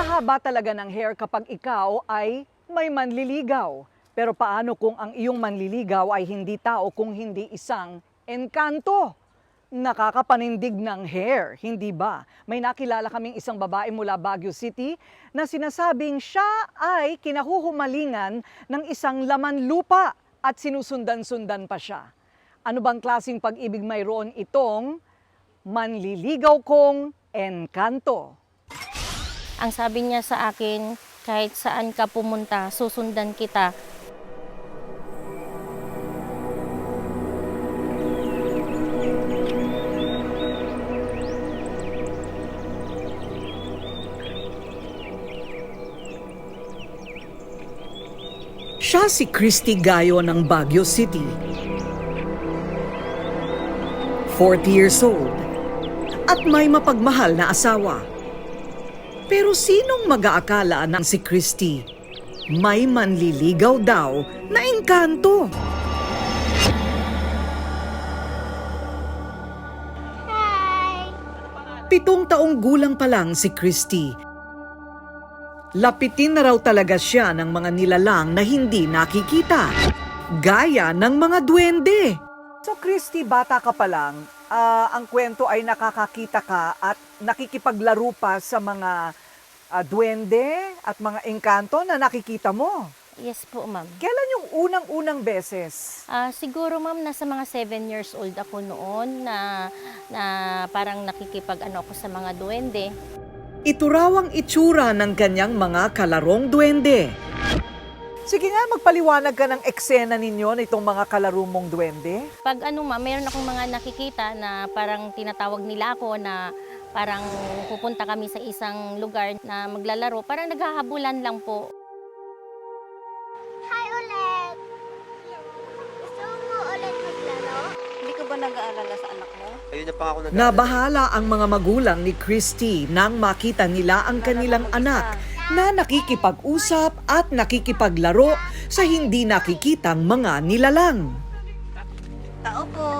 Napakahaba talaga ng hair kapag ikaw ay may manliligaw. Pero paano kung ang iyong manliligaw ay hindi tao kung hindi isang engkanto? Nakakapanindig ng hair, hindi ba? May nakilala kaming isang babae mula Baguio City na sinasabing siya ay kinahuhumalingan ng isang laman lupa at sinusundan-sundan pa siya. Ano bang klasing pag-ibig mayroon itong manliligaw kong engkanto? Ang sabi niya sa akin, kahit saan ka pumunta, susundan kita. Siya si Christy Gayo ng Baguio City. 40 years old at may mapagmahal na asawa. Pero sinong mag-aakala ng si Christy? May manliligaw daw na engkanto. Pitong taong gulang pa lang si Christy Lapitin na raw talaga siya ng mga nilalang na hindi nakikita, gaya ng mga duwende. So Christy, bata ka pa lang, ah, ang kwento ay nakakakita ka at nakikipaglaro pa sa mga ah, duwende at mga engkanto na nakikita mo. Yes po, ma'am. Kailan yung unang-unang beses? Ah, siguro, ma'am, nasa mga 7 years old ako noon na, na parang nakikipag ano ako sa mga duwende. Ito raw ang itsura ng kanyang mga kalarong duwende. Sige nga, magpaliwanag ka ng eksena ninyo nitong mga kalaro mong duwende. Pag ano, ma'am, mayroon akong mga nakikita na parang tinatawag nila ako na parang pupunta kami sa isang lugar na maglalaro. Parang naghahabulan lang po. Hi ulit! Gusto mo ulit maglaro? Hindi ka ba nag-aalala sa anak mo? Ayun na pa ako nag Nabahala ang mga magulang ni Christy nang makita nila ang kanilang anak na nakikipag-usap at nakikipaglaro sa hindi nakikitang mga nilalang. Tao po.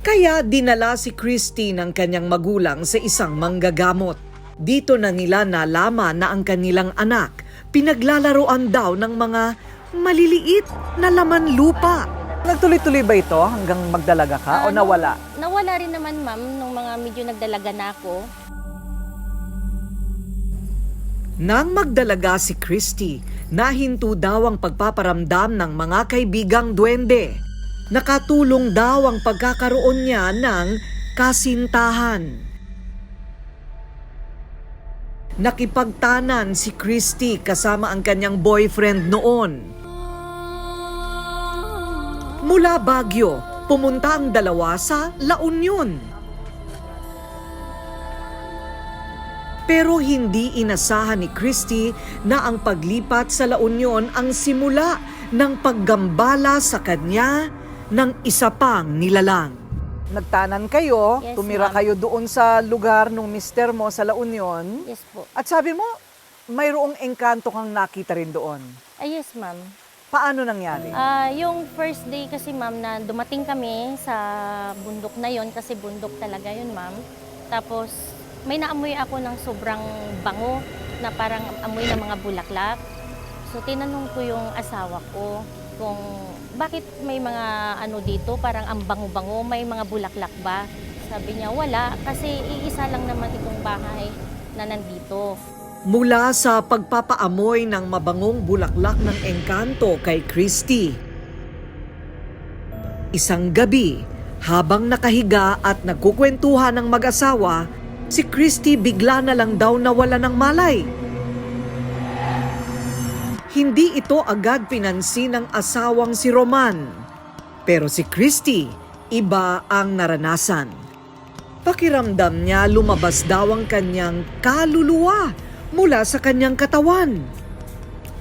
Kaya dinala si Christy ng kanyang magulang sa isang manggagamot. Dito na nila nalaman na ang kanilang anak pinaglalaroan daw ng mga maliliit na laman lupa. Nagtuloy-tuloy ba ito hanggang magdalaga ka Ah, nung- Nawala rin naman, ma'am, nung mga medyo nagdalaga na ako. Nang magdalaga si Christy, nahinto daw ang pagpaparamdam ng mga kaibigang duwende. Nakatulong daw ang pagkakaroon niya ng kasintahan. Nakipagtanan si Christy kasama ang kanyang boyfriend noon. Mula Baguio, pumunta ang dalawa sa La Union. Pero hindi inasahan ni Christy na ang paglipat sa La Union ang simula ng paggambala sa kanya ng isa pang nilalang. Nagtanan kayo, Yes, tumira kayo doon sa lugar ng mister mo sa La Union. Yes po. At sabi mo, mayroong engkanto kang nakita rin doon. Ay, yes, ma'am. Paano nangyari? Ah, yung first day kasi ma'am na dumating kami sa bundok na yon kasi bundok talaga yun ma'am. Tapos may naamoy ako ng sobrang bango na parang amoy ng mga bulaklak. So tinanong ko yung asawa ko kung bakit may mga ano dito parang ang bango-bango, may mga bulaklak ba? Sabi niya wala kasi iisa lang naman itong bahay na nandito. Mula sa pagpapaamoy ng mabangong bulaklak ng engkanto kay Christy. Isang gabi, habang nakahiga at nagkukwentuhan ng mag-asawa, si Christy bigla na lang daw nawala ng malay. Hindi ito agad pinansin ng asawang si Roman. Pero si Christy, iba ang naranasan. Pakiramdam niya lumabas daw ang kanyang kaluluwa mula sa kanyang katawan.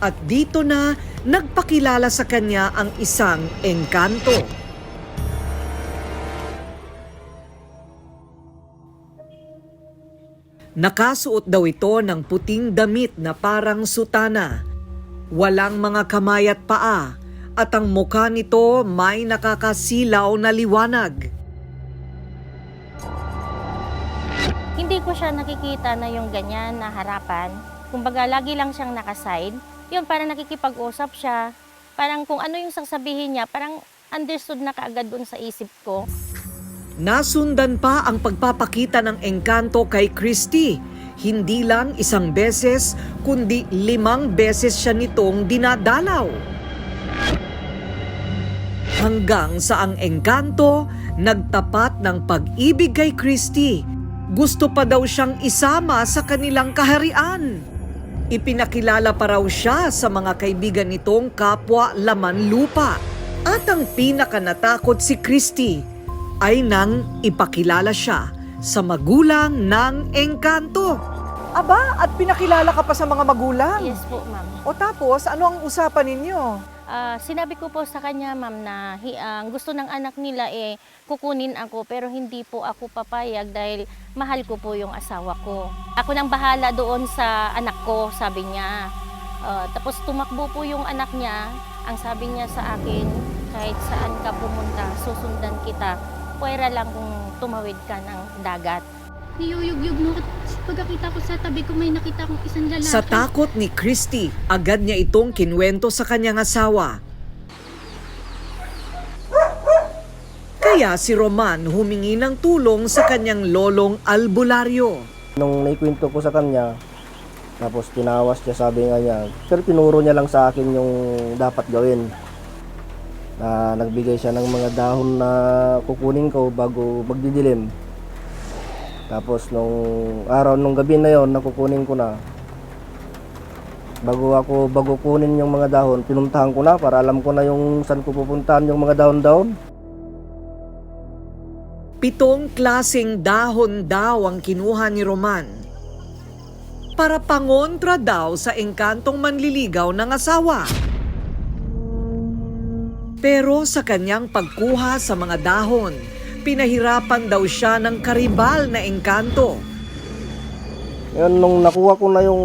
At dito na nagpakilala sa kanya ang isang engkanto. Nakasuot daw ito ng puting damit na parang sutana. Walang mga kamay at paa at ang mukha nito may nakakasilaw na liwanag. hindi ko siya nakikita na yung ganyan na harapan. Kumbaga, lagi lang siyang nakaside. Yun, parang nakikipag-usap siya. Parang kung ano yung sasabihin niya, parang understood na kaagad dun sa isip ko. Nasundan pa ang pagpapakita ng engkanto kay Christy. Hindi lang isang beses, kundi limang beses siya nitong dinadalaw. Hanggang sa ang engkanto nagtapat ng pag-ibig kay Christy. Gusto pa daw siyang isama sa kanilang kaharian. Ipinakilala pa raw siya sa mga kaibigan nitong kapwa laman lupa. At ang pinaka natakot si Christy ay nang ipakilala siya sa magulang ng engkanto. Aba, at pinakilala ka pa sa mga magulang? Yes po, ma'am. O tapos, ano ang usapan ninyo? Ah, sinabi ko po sa kanya, ma'am, na hi- ang gusto ng anak nila eh kukunin ako pero hindi po ako papayag dahil mahal ko po yung asawa ko. Ako nang bahala doon sa anak ko, sabi niya. Ah, tapos tumakbo po yung anak niya. Ang sabi niya sa akin, kahit saan ka pumunta, susundan kita. Pwera lang kung tumawid ka ng dagat. Niyuyugyug mo at pagkakita ko sa tabi ko may nakita akong isang lalaki. Sa takot ni Christy, agad niya itong kinwento sa kanyang asawa. Kaya si Roman humingi ng tulong sa kanyang lolong albularyo. Nung naikwento ko sa kanya, tapos tinawas niya, sabi nga niya, pero tinuro niya lang sa akin yung dapat gawin. Na nagbigay siya ng mga dahon na kukunin ko bago magdidilim. Tapos nung araw, nung gabi na yon nakukunin ko na. Bago ako, bago kunin yung mga dahon, pinuntahan ko na para alam ko na yung saan ko pupuntahan yung mga dahon-dahon. Pitong klasing dahon daw ang kinuha ni Roman. Para pangontra daw sa engkantong manliligaw ng asawa. Pero sa kanyang pagkuha sa mga dahon, pinahirapan daw siya ng karibal na engkanto. Ngayon, nung nakuha ko na yung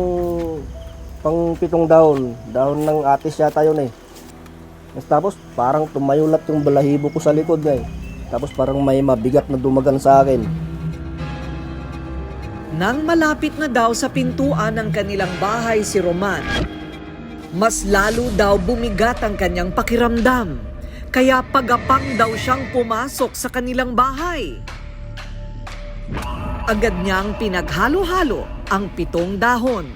pang pitong dahon, dahon ng atis yata yun eh. Tapos parang tumayulat yung balahibo ko sa likod niya eh. Tapos parang may mabigat na dumagan sa akin. Nang malapit na daw sa pintuan ng kanilang bahay si Roman, mas lalo daw bumigat ang kanyang pakiramdam. Kaya pagapang daw siyang pumasok sa kanilang bahay. Agad niyang pinaghalo-halo ang pitong dahon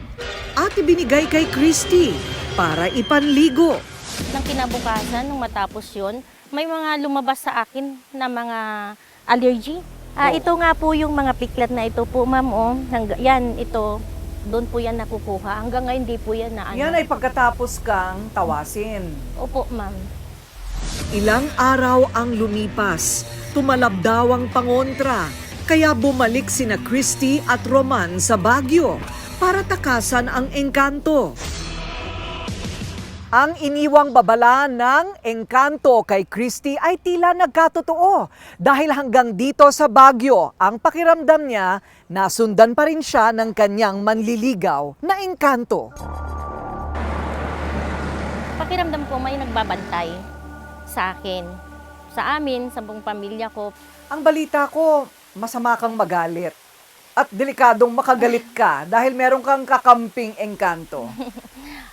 at ibinigay kay Christy para ipanligo. Nang kinabukasan, nung matapos yun, may mga lumabas sa akin na mga allergy. Ah, ito nga po yung mga piklat na ito po, ma'am. Oh. Yan, ito. Doon po yan nakukuha. Hanggang ngayon, di po yan na ano. Yan ay pagkatapos kang tawasin. Opo, ma'am. Ilang araw ang lumipas, tumalab daw ang pangontra, kaya bumalik sina Christy at Roman sa Baguio para takasan ang engkanto. Ang iniwang babala ng engkanto kay Christy ay tila nagkatotoo dahil hanggang dito sa Baguio, ang pakiramdam niya nasundan pa rin siya ng kanyang manliligaw na engkanto. Pakiramdam ko may nagbabantay sa akin. Sa amin, sa buong pamilya ko. Ang balita ko, masama kang magalit. At delikadong makagalit ka dahil meron kang kakamping engkanto.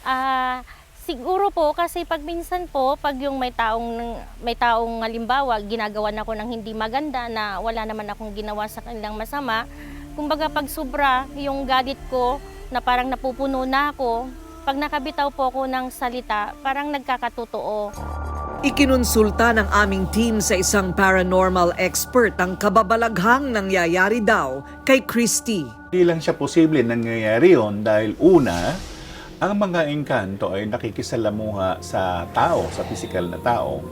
Ah, siguro po kasi pag minsan po, pag yung may taong may taong halimbawa ginagawa ako ng hindi maganda na wala naman akong ginawa sa kanilang masama, kumbaga pag sobra yung galit ko na parang napupuno na ako, pag nakabitaw po ako ng salita, parang nagkakatotoo. Ikinonsulta ng aming team sa isang paranormal expert ang kababalaghang nangyayari daw kay Christy. Hindi lang siya posible nangyayari yon dahil una, ang mga engkanto ay nakikisalamuha sa tao, sa pisikal na tao.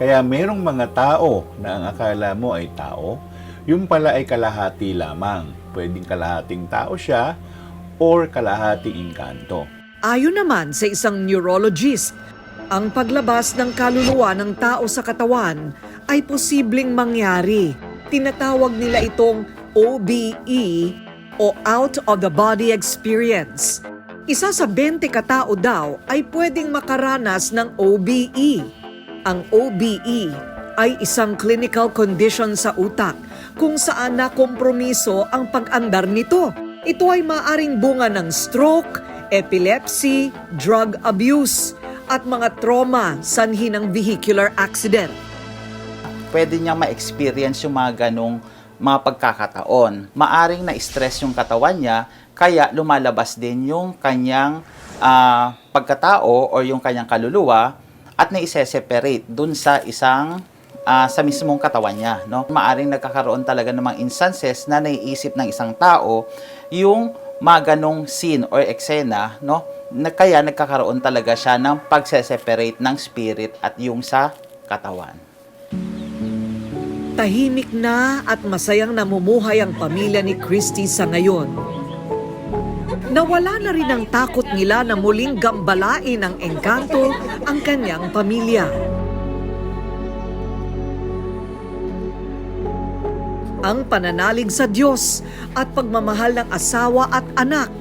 Kaya merong mga tao na ang akala mo ay tao, yung pala ay kalahati lamang. Pwedeng kalahating tao siya or kalahating engkanto. Ayon naman sa isang neurologist, ang paglabas ng kaluluwa ng tao sa katawan ay posibleng mangyari. Tinatawag nila itong OBE o Out of the Body Experience. Isa sa 20 katao daw ay pwedeng makaranas ng OBE. Ang OBE ay isang clinical condition sa utak kung saan nakompromiso ang pag-andar nito. Ito ay maaring bunga ng stroke, epilepsy, drug abuse, at mga trauma sanhi ng vehicular accident. pwede niyang ma-experience yung mga ganong mga pagkakataon. Maaring na-stress yung katawan niya, kaya lumalabas din yung kanyang ah, pagkatao o yung kanyang kaluluwa at na-separate dun sa isang ah, sa mismong katawan niya. No? Maaring nagkakaroon talaga ng mga instances na naiisip ng isang tao yung mga ganong scene or eksena, no? Na kaya nagkakaroon talaga siya ng pagse-separate ng spirit at yung sa katawan. Tahimik na at masayang namumuhay ang pamilya ni Christy sa ngayon. Nawala na rin ang takot nila na muling gambalain ng engkanto ang kanyang pamilya. Ang pananalig sa Diyos at pagmamahal ng asawa at anak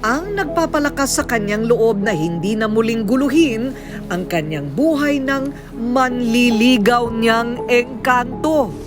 ang nagpapalakas sa kanyang loob na hindi na muling guluhin ang kanyang buhay ng manliligaw niyang engkanto.